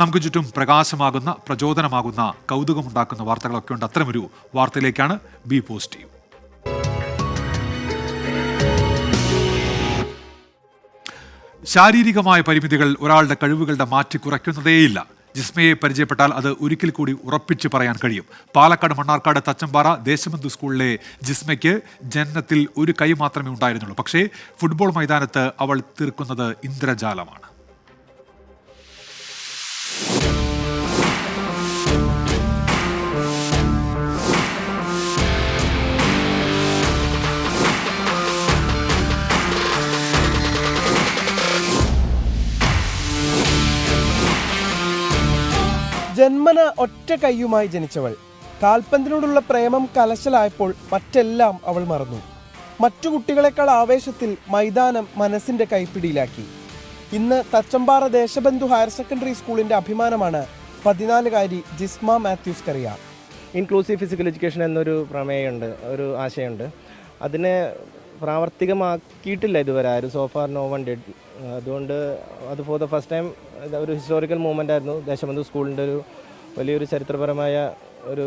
നമുക്ക് ചുറ്റും പ്രകാശമാകുന്ന പ്രചോദനമാകുന്ന കൗതുകമുണ്ടാക്കുന്ന വാർത്തകളൊക്കെ ഉണ്ട്. അത്തരമൊരു വാർത്തയിലേക്കാണ് ബി പോസിറ്റീവ് ശാരീരികമായ പരിമിതികൾ ഒരാളുടെ കഴിവുകളുടെ മാറ്റി കുറയ്ക്കുന്നതേയില്ല. ജിസ്മയെ പരിചയപ്പെട്ടാൽ അത് ഒരിക്കൽ കൂടി ഉറപ്പിച്ച് പറയാൻ കഴിയും. പാലക്കാട് മണ്ണാർക്കാട് തച്ചമ്പാറ ദേശബന്ധു സ്കൂളിലെ ജിസ്മയ്ക്ക് ജനനത്തിൽ ഒരു കൈ മാത്രമേ ഉണ്ടായിരുന്നുള്ളൂ. പക്ഷേ ഫുട്ബോൾ മൈതാനത്ത് അവൾ തീർക്കുന്നത് ഇന്ദ്രജാലമാണ്. ജന്മന ഒറ്റ കൈയുമായി ജനിച്ചവൾ. കാൽപന്തിനോടുള്ള പ്രേമം കലശലായപ്പോൾ മറ്റെല്ലാം അവൾ മറന്നു. മറ്റു കുട്ടികളെക്കാൾ ആവേശത്തിൽ മൈതാനം മനസ്സിന്റെ കൈപ്പിടിയിലാക്കി. ഇന്ന് തച്ചമ്പാറ ദേശബന്ധു ഹയർ സെക്കൻഡറി സ്കൂളിന്റെ അഭിമാനമാണ് പതിനാലുകാരി ജിസ്മ മാത്യൂസ് കറിയ. ഇൻക്ലൂസീവ് ഫിസിക്കൽ എഡ്യൂക്കേഷൻ എന്നൊരു പ്രമേയമുണ്ട് ഒരു ആശയമുണ്ട്. അതിനെ പ്രാവർത്തികമാക്കിയിട്ടില്ല ഇതുവരെ. ആരും സോഫാർ നോ വൺ ഡെഡ് അതുകൊണ്ട് അത് ഫോർ ദ ഫസ്റ്റ് ടൈം ഒരു ഹിസ്റ്റോറിക്കൽ മൂവ്മെന്റ് ആയിരുന്നു. ദേശബന്ധു സ്കൂളിന്റെ ഒരു വലിയൊരു ചരിത്രപരമായ ഒരു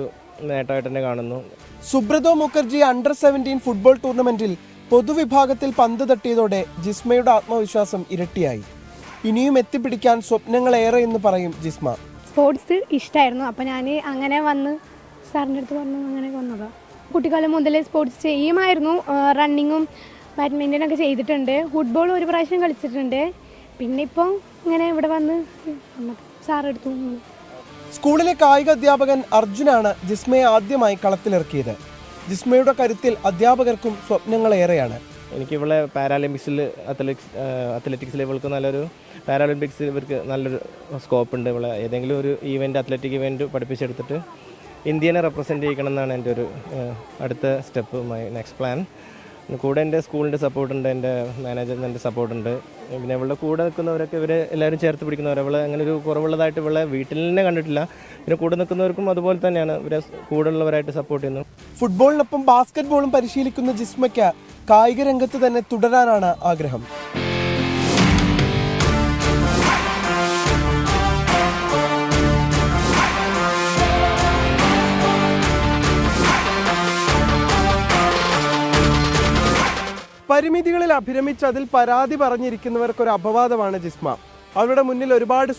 നേട്ടമായിട്ട് തന്നെ കാണുന്നു. Subroto Mukherjee under seventeen football ടൂർണമെന്റിൽ പൊതുവിഭാഗത്തിൽ പന്ത് തട്ടിയതോടെ ജിസ്മയുടെ ആത്മവിശ്വാസം ഇരട്ടിയായി. ഇനിയും എത്തിപ്പിടിക്കാൻ സ്വപ്നങ്ങളേറെ എന്ന് പറയും ജിസ്മ. സ്പോർട്സ് ഇഷ്ടമായിരുന്നു അപ്പോൾ ഞാൻ അങ്ങനെ വന്ന് സാറിന്റെ അടുത്ത് പറഞ്ഞു അങ്ങനെ വന്നതാണ് കുട്ടിക്കാലം മുതലേ സ്പോർട്സ് ചെയ്യുമായിരുന്നു. റണ്ണിങ്ങും ബാഡ്മിന്റനൊക്കെ ചെയ്തിട്ടുണ്ട്. ഫുട്ബോൾ ഒരു പ്രാവശ്യം കളിച്ചിട്ടുണ്ട്. പിന്നെ ഇപ്പോൾ ഇങ്ങനെ ഇവിടെ വന്ന് സാറെടുത്തു സ്കൂളിലെ കായിക അധ്യാപകൻ അർജുനാണ് ജിസ്മയെ ആദ്യമായി കളത്തിലിറക്കിയത്. ജിസ്മയുടെ കരുത്തിൽ അധ്യാപകർക്കും സ്വപ്നങ്ങളേറെയാണ് എനിക്ക് ഇവളെ പാരാലിമ്പിക്സിൽ അത്ലറ്റിക്സ് അത്ലറ്റിക്സിൽ ഇവൾക്ക് നല്ലൊരു പാരാലിമ്പിക്സിൽ ഇവർക്ക് നല്ലൊരു സ്കോപ്പ് ഉണ്ട്. ഇവിടെ ഏതെങ്കിലും ഒരു ഈവന്റ് അത്ലറ്റിക് ഇവന്റ് പഠിപ്പിച്ചെടുത്തിട്ട് ഇന്ത്യനെ റെപ്രസെന്റ് ചെയ്യിക്കണം എന്നാണ് എന്റെ ഒരു അടുത്ത സ്റ്റെപ്പ് മൈ നെക്സ്റ്റ് പ്ലാൻ കൂടെ എന്റെ സ്കൂളിന്റെ സപ്പോർട്ടുണ്ട് എന്റെ മാനേജ്മെന്റിന്റെ സപ്പോർട്ടുണ്ട് പിന്നെ ഇവളുടെ കൂടെ നിൽക്കുന്നവരൊക്കെ ഇവരെ എല്ലാവരും ചേർത്ത് പിടിക്കുന്നവർ അവളെ അങ്ങനെ ഒരു കുറവുള്ളതായിട്ട് ഇവളെ വീട്ടിൽ തന്നെ കണ്ടിട്ടില്ല. പിന്നെ കൂടെ നിൽക്കുന്നവർക്കും അതുപോലെ തന്നെയാണ് ഇവരെ കൂടെ ഉള്ളവരായിട്ട് സപ്പോർട്ട് ചെയ്യുന്നു. ഫുട്ബോളിനൊപ്പം ബാസ്കറ്റ്ബോളും പരിശീലിക്കുന്ന ജിസ്മയ്ക്ക് കായിക രംഗത്ത് തന്നെ തുടരാനാണ് ആഗ്രഹം. പരിമിതികളിൽ അഭിരമിച്ച് അതിൽ പരാതി പറഞ്ഞിരിക്കുന്നവർക്ക് ഒരു അപവാദമാണ് ജിസ്മ. അവരുടെ മുന്നിൽ ഒരുപാട്